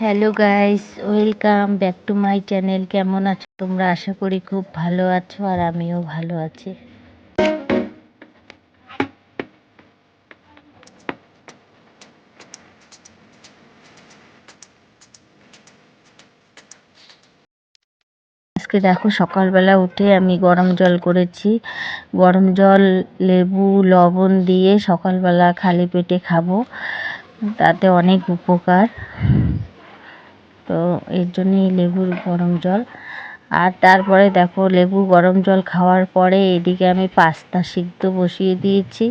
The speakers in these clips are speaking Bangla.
Hello guys welcome back to my channel কেমন আছো তোমরা? আশা করি খুব ভালো আছো আর আমিও ভালো আছি। আজকে দেখো, সকালবেলা উঠে আমি গরম জল করেছি। গরম জল, লেবু, লবণ দিয়ে সকালবেলা খালি পেটে খাব। তাতে অনেক উপকার। তো এর জন্যই লেবুর গরম জল। আর তারপরে দেখো লেবু গরম জল খাওয়ার পরে এদিকে আমি পাস্তা সিদ্ধ বসিয়ে দিয়েছি।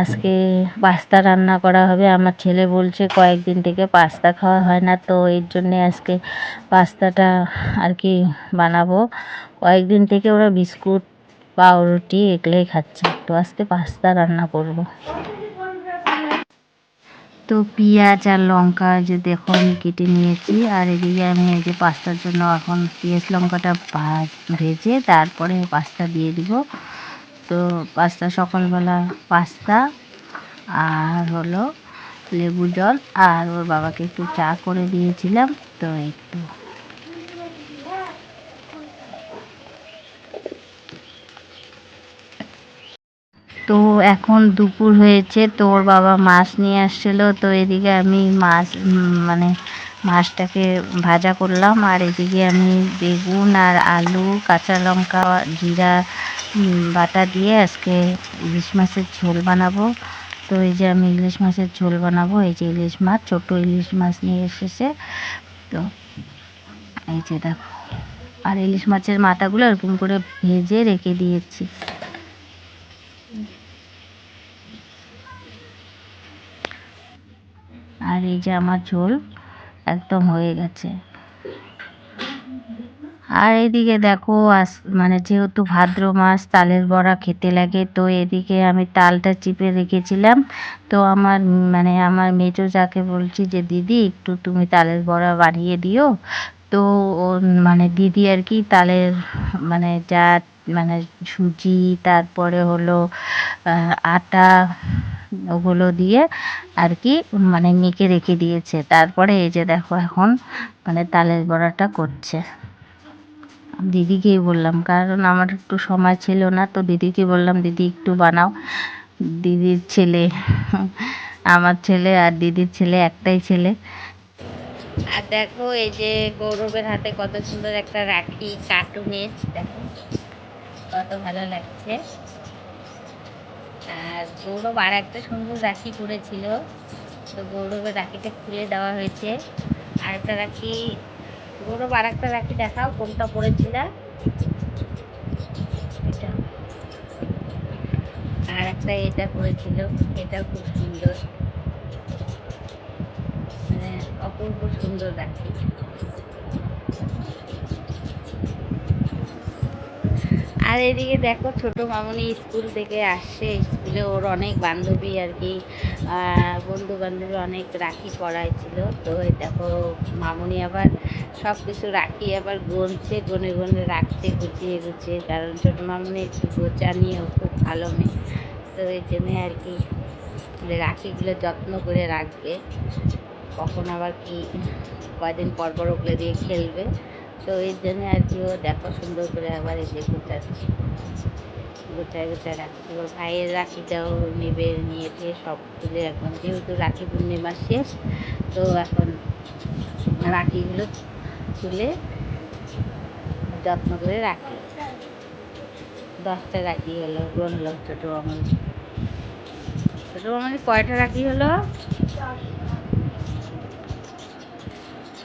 আজকে পাস্তা রান্না করা হবে। আমার ছেলে বলছে, কয়েকদিন থেকে পাস্তা খাওয়া হয় না, তো এর জন্যে আজকে পাস্তাটা আর কি বানাবো। কয়েকদিন থেকে ওরা বিস্কুট, পাউরুটি এগুলোই খাচ্ছে। তো আজকে পাস্তা রান্না করব। তো পেঁয়াজ আর লঙ্কা যে দেখো আমি কেটে নিয়েছি। আর এদিকে আমি এই যে পাস্তার জন্য এখন পেঁয়াজ, লঙ্কাটা ভেজে তারপরে পাস্তা দিয়ে দিব। তো পাস্তা সকালবেলা পাস্তা আর হলো লেবু জল। আর ওর বাবাকে একটু চা করে দিয়েছিলাম। তো একটু তো এখন দুপুর হয়েছে, তো ওর বাবা মাছ নিয়ে আসছিল, তো এদিকে আমি মাছ মানে মাছটাকে ভাজা করলাম, আর এদিকে আমি বেগুন আর আলু, কাঁচা লঙ্কা, জিরা বাটা দিয়ে আজকে ইলিশ মাছের ঝোল বানাবো। তো এই যে আমি ইলিশ মাছের ঝোল বানাবো, এই যে ইলিশ মাছ, ছোটো ইলিশ মাছ নিয়ে এসেছে। তো এই যে দেখো, আর ইলিশ মাছের মাথাগুলো এরকম করে ভেজে রেখে দিয়েছি। আর এই যে আমার ঝোল একদম হয়ে গেছে। আর এদিকে দেখো আস মানে যেহেতু ভাদ্র মাস, তালের বড়া খেতে লাগে, তো এদিকে আমি তালটা চিপে রেখেছিলাম। তো আমার মানে আমার মেজো যাকে বলছি যে, দিদি, একটু তুমি তালের বড়া বানিয়ে দিও। তো মানে দিদি আর কি তালের মানে যা মানে সুজি, তারপরে হলো আটা ওগুলো দিয়ে আর কি মানে মেখে রেখে দিয়েছে। তারপরে এই যে দেখো এখন মানে তালের বড়াটা করছে। দিদিকেই বললাম, কারণ আমার একটু সময় ছিল না, তো দিদিকে বললাম, দিদি একটু বানাও। দিদির ছেলে, আমার ছেলে আর দিদির ছেলে, একটাই ছেলে। আর দেখো এই যে গৌরবের হাতে কত সুন্দর একটা রাখি কার্টুনের দেখো। কত ভালো লাগছে। আর গৌরব আর একটা সুন্দর রাখি করেছিল। তো গৌরবের রাখিটা খুলে দেওয়া হয়েছে। আর একটা রাখি, গৌরব আর একটা রাখি দেখাও, কোনটা পড়েছিল? এটা। আর একটা এটা করেছিল এটাও খুব সুন্দর। মানে অপূর্ব সুন্দর রাখি। আর এদিকে দেখো ছোট মামনি স্কুল থেকে আসছে। স্কুলে ওর অনেক বান্ধবী আর কি। বন্ধু বান্ধবী অনেক রাখি পড়াইছিল তো দেখো মামনি আবার সব কিছু রাখি আবার গনছে, গনে গনে রাখছে, গুছিয়ে গুছিয়ে। কারণ ছোট মামনি একটু গোচা নিয়েও খুব ভালো মেয়ে। তো এই জন্যে আর কি রাখিগুলো যত্ন করে রাখবে। কখন আবার কি কয়দিন পর পর ওগুলো দিয়ে খেলবে। তো এর জন্য আর কি ও দেখো সুন্দর করে আবার এই যে গোটাচ্ছে। গোটায় গোটায় রাখছি। ওর ভাইয়ের রাখিটাও নেবে, নিয়ে নিয়েছে সব তুলে এখন, যেহেতু রাখি পূর্ণিমা শেষ, তো এখন রাখিগুলো তুলে যত্ন করে রাখি। দশটা রাখি হলো গনলো ছোটো আমার ছোটো আমার কয়টা রাখি হলো?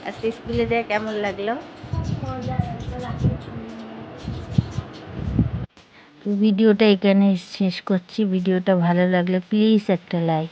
আজকে স্কুলে যায় কেমন লাগল? ভিডিওটা এখানে শেষ করছি। ভিডিওটা ভালো লাগলে প্লিজ একটা লাইক